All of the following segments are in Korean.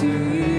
see.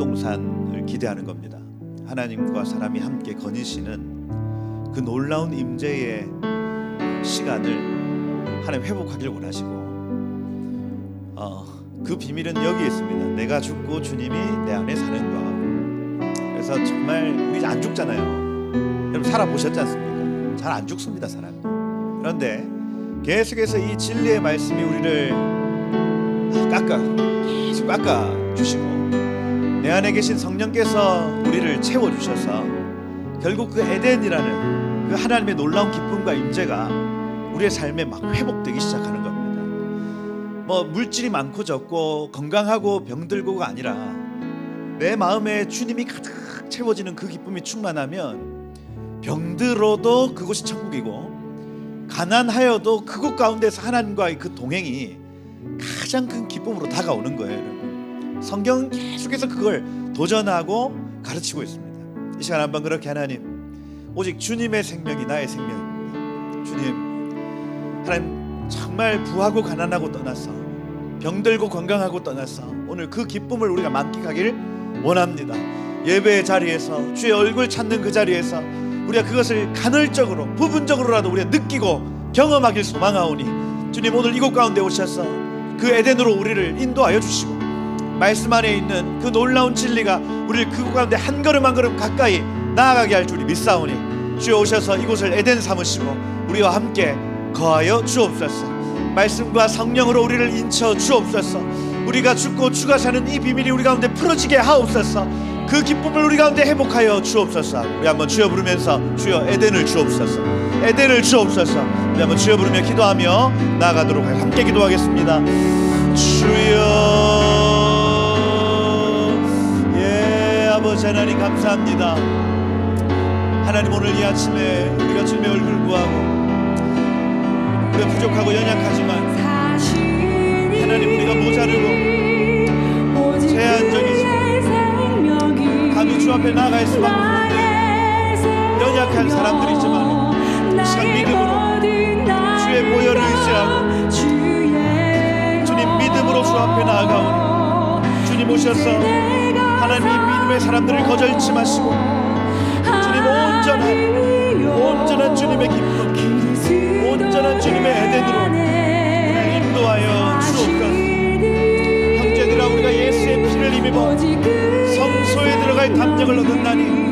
동산을 기대하는 겁니다. 하나님과 사람이 함께 거니시는 그 놀라운 임재의 시간을 하나님 회복하길 원하시고 어, 그 비밀은 여기에 있습니다. 내가 죽고 주님이 내 안에 사는 것. 그래서 정말 우리 안 죽잖아요. 여러분 살아 보셨지 않습니까? 잘 안 죽습니다 사람. 그런데 계속해서 이 진리의 말씀이 우리를 깎아 계속 깎아 주시고 내 안에 계신 성령께서 우리를 채워 주셔서 결국 그 에덴이라는 그 하나님의 놀라운 기쁨과 임재가 우리의 삶에 막 회복되기 시작하는 겁니다. 뭐 물질이 많고 적고 건강하고 병들고가 아니라 내 마음에 주님이 가득 채워지는 그 기쁨이 충만하면 병들어도 그곳이 천국이고 가난하여도 그곳 가운데서 하나님과의 그 동행이 가장 큰 기쁨으로 다가오는 거예요. 성경은 계속해서 그걸 도전하고 가르치고 있습니다. 이 시간 한번 그렇게 하나님, 오직 주님의 생명이 나의 생명입니다. 주님, 하나님 정말 부하고 가난하고 떠나서 병들고 건강하고 떠나서 오늘 그 기쁨을 우리가 만끽하길 원합니다. 예배의 자리에서 주의 얼굴 찾는 그 자리에서 우리가 그것을 간헐적으로 부분적으로라도 우리가 느끼고 경험하길 소망하오니 주님 오늘 이곳 가운데 오셔서 그 에덴으로 우리를 인도하여 주시고 말씀 안에 있는 그 놀라운 진리가 우리를 그곳 가운데 한 걸음 한 걸음 가까이 나아가게 할 줄이 믿사오니 주여 오셔서 이곳을 에덴 삼으시고 우리와 함께 거하여 주옵소서. 말씀과 성령으로 우리를 인쳐 주옵소서. 우리가 죽고 주가 사는 이 비밀이 우리 가운데 풀어지게 하옵소서. 그 기쁨을 우리 가운데 회복하여 주옵소서. 우리 한번 주여 부르면서 주여 에덴을 주옵소서. 에덴을 주옵소서. 우리 한번 주여 부르며 기도하며 나아가도록 함께 기도하겠습니다. 주여 아버지 하나님 감사합니다 하나님 오늘 이 아침에 우리가 주님의 얼굴 구하고 우리가 부족하고 연약하지만 하나님 우리가 모자르고 제한적이지. 감히 주 앞에 나아갈 수밖에 없는데 연약한 사람들이지만 시간 믿음으로 주의 보혈을 의지하고 주님 믿음으로 주 앞에 나아가오니 주님 오셔서 하나님 이 믿음의 사람들을 거절치 마시고 주님 온전한 온전한 주님의 기쁨 온전한 주님의 에덴으로 우리를 인도하여 주옵소서. 형제들아 우리가 예수의 피를 힘입어 성소에 들어갈 담력을 얻었나니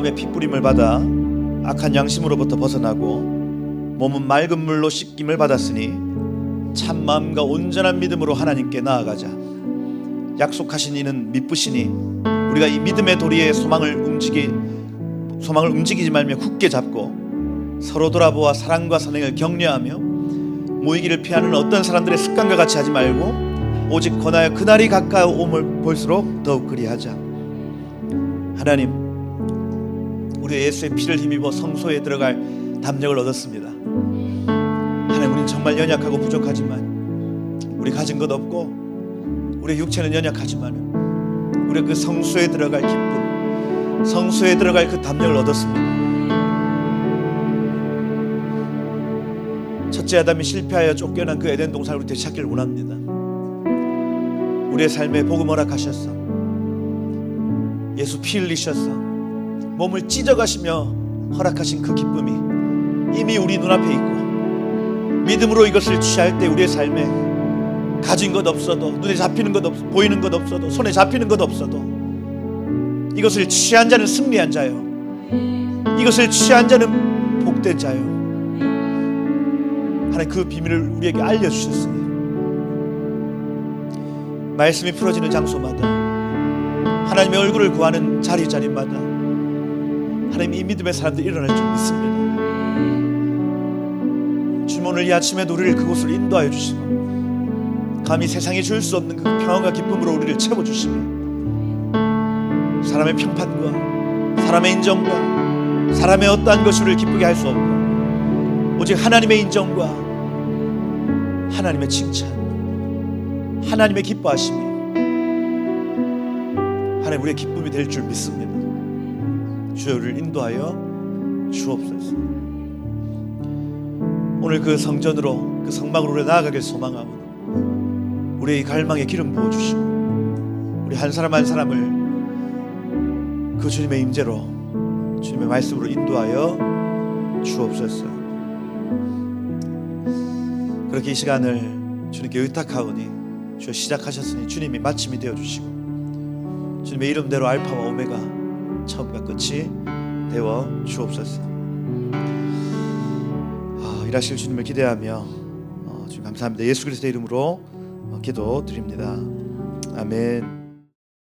마음의 핏부림을 받아 악한 양심으로부터 벗어나고 몸은 맑은 물로 씻김을 받았으니 참 마음과 온전한 믿음으로 하나님께 나아가자. 약속하신 이는 믿으시니 우리가 이 믿음의 도리에 소망을 움직이 소망을 움직이지 말며 굳게 잡고 서로 돌아보아 사랑과 선행을 격려하며 모이기를 피하는 어떤 사람들의 습관과 같이 하지 말고 오직 권하여 그날이 가까움을 볼수록 더욱 그리하자. 하나님 우리 예수의 피를 힘입어 성소에 들어갈 담력을 얻었습니다. 하나님 우리는 정말 연약하고 부족하지만 우리 가진 것 없고 우리 육체는 연약하지만 우리 그 성소에 들어갈 기쁨, 성소에 들어갈 그 담력을 얻었습니다. 첫째 아담이 실패하여 쫓겨난 그 에덴 동산을 우리 되찾기를 원합니다. 우리의 삶에 복음 허락하셨어. 예수 피 흘리셨어. 몸을 찢어가시며 허락하신 그 기쁨이 이미 우리 눈앞에 있고 믿음으로 이것을 취할 때 우리의 삶에 가진 것 없어도 눈에 잡히는 것 없, 보이는 것 없어도 손에 잡히는 것 없어도 이것을 취한 자는 승리한 자요. 이것을 취한 자는 복된 자요. 하나님 그 비밀을 우리에게 알려주셨으니 말씀이 풀어지는 장소마다 하나님의 얼굴을 구하는 자리 자리마다 하나님 이 믿음의 사람들이 일어날 줄 믿습니다. 주님 오늘 이 아침에도 우리를 그곳으로 인도하여 주시고 감히 세상이 줄 수 없는 그 평안과 기쁨으로 우리를 채워주시며 사람의 평판과 사람의 인정과 사람의 어떠한 것이 우리를 기쁘게 할 수 없고 오직 하나님의 인정과 하나님의 칭찬 하나님의 기뻐하심이 하나님 우리의 기쁨이 될 줄 믿습니다 주여 우리를 인도하여 주옵소서 오늘 그 성전으로 그 성막으로 나아가길 소망하고 우리의 이 갈망에 기름 부어 주시고 우리 한 사람 한 사람을 그 주님의 임재로 주님의 말씀으로 인도하여 주옵소서. 그렇게 이 시간을 주님께 의탁하오니 주여 시작하셨으니 주님이 마침이 되어 주시고 주님의 이름대로 알파와 오메가 처음과 끝이 되어 주옵소서. 아, 일하실 주님을 기대하며 어, 주님 감사합니다. 예수 그리스도의 이름으로 어, 기도 드립니다. 아멘.